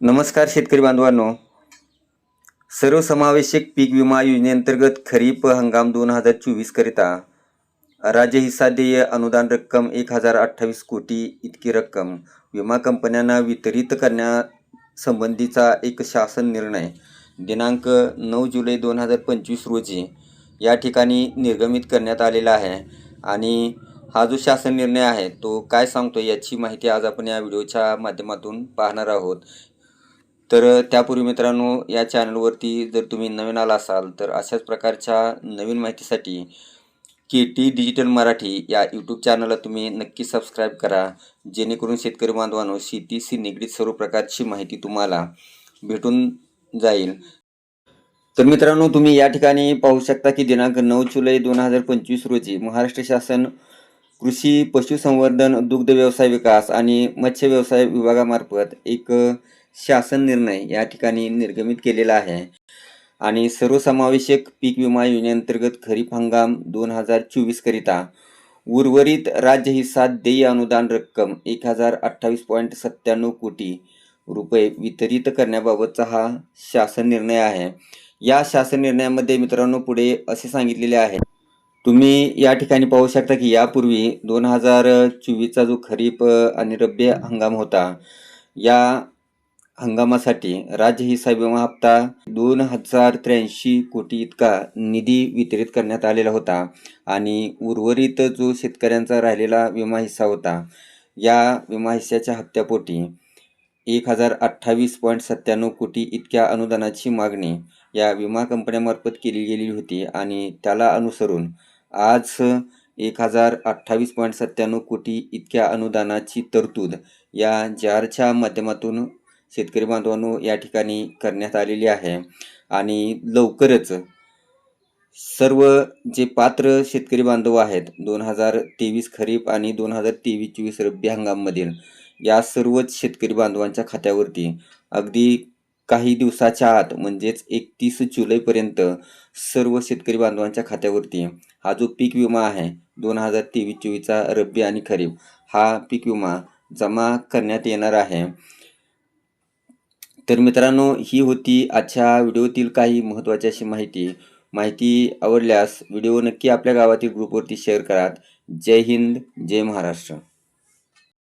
नमस्कार शेतकरी बांधवांनो. सर्वसमावेशक पीक विमा योजनेअंतर्गत खरीप हंगाम दोन हजार चोवीसकरिता राज्य हिस्सा देय अनुदान रक्कम एक हजार अठ्ठावीस कोटी इतकी रक्कम विमा कंपन्यांना वितरित करण्यासंबंधीचा एक शासन निर्णय दिनांक नऊ जुलै दोन हजार पंचवीस रोजी या ठिकाणी निर्गमित करण्यात आलेला आहे. आणि हा जो शासन निर्णय आहे तो काय सांगतो याची माहिती आज आपण या व्हिडिओच्या माध्यमातून पाहणार आहोत. तर त्यापूर्वी मित्रांनो या चॅनलवरती जर तुम्ही नवीन आला असाल तर अशाच प्रकारच्या नवीन माहितीसाठी के टी डिजिटल मराठी या यूट्यूब चॅनलला तुम्ही नक्की सबस्क्राईब करा. जेणेकरून शेतकरी बांधवांनो शेतीशी निगडीत सर्व प्रकारची माहिती तुम्हाला भेटून जाईल. तर मित्रांनो तुम्ही या ठिकाणी पाहू शकता की दिनांक नऊ जुलै दोन हजार पंचवीस रोजी महाराष्ट्र शासन कृषी पशुसंवर्धन दुग्ध व्यवसाय विकास आणि मत्स्य व्यवसाय विभागामार्फत एक शासन निर्णय या ठिकाणी निर्गमित केलेला आहे. आणि सर्वसमावेशक पीक विमा योजनेअंतर्गत खरीप हंगाम दोन हजार चोवीसकरिता उर्वरित राज्य हिस्सा देय अनुदान रक्कम एक हजार अठ्ठावीस पॉईंट सत्त्याण्णव कोटी रुपये वितरित करण्याबाबतचा हा शासन निर्णय आहे. या शासन निर्णयामध्ये मित्रांनो पुढे असे सांगितलेले आहे. तुम्ही या ठिकाणी पाहू शकता की यापूर्वी दोन हजार चोवीसचा जो खरीप आणि रब्बी हंगाम होता या हंगामासाठी राज्य हिस्सा विमा हप्ता दोन हजार त्र्याऐंशी कोटी इतका निधी वितरित करण्यात आलेला होता आणि उर्वरित जो शेतकऱ्यांचा राहिलेला विमा हिस्सा होता या विमा हिस्साच्या हप्त्यापोटी एक हजार अठ्ठावीस पॉईंट सत्त्याण्णव कोटी इतक्या अनुदानाची मागणी या विमा कंपन्यामार्फत केली गेली होती आणि त्याला अनुसरून आज एक हजार अठ्ठावीस पॉईंट सत्त्याण्णव कोटी इतक्या अनुदानाची तरतूद या जारच्या माध्यमातून शेतकरी बांधवांनो या ठिकाणी करण्यात आलेली आहे. आणि लवकरच सर्व जे पात्र शेतकरी बांधव आहेत दोन हजार तेवीस खरीप आणि दोन हजार तेवीस चोवीस रब्बी हंगाममधील या सर्वच शेतकरी बांधवांच्या खात्यावरती अगदी काही दिवसाच्या आत म्हणजेच एकतीस जुलैपर्यंत सर्व शेतकरी बांधवांच्या खात्यावरती हा जो पीक विमा आहे दोन हजार तेवीस चोवीसचा रब्बी आणि खरीप हा पीक विमा जमा करण्यात येणार आहे. तर मित्रांनो ही होती आजच्या व्हिडिओतील काही महत्त्वाची अशी माहिती. माहिती आवडल्यास व्हिडिओ नक्की आपल्या गावातील ग्रुपवरती शेअर करा जय हिंद जय महाराष्ट्र.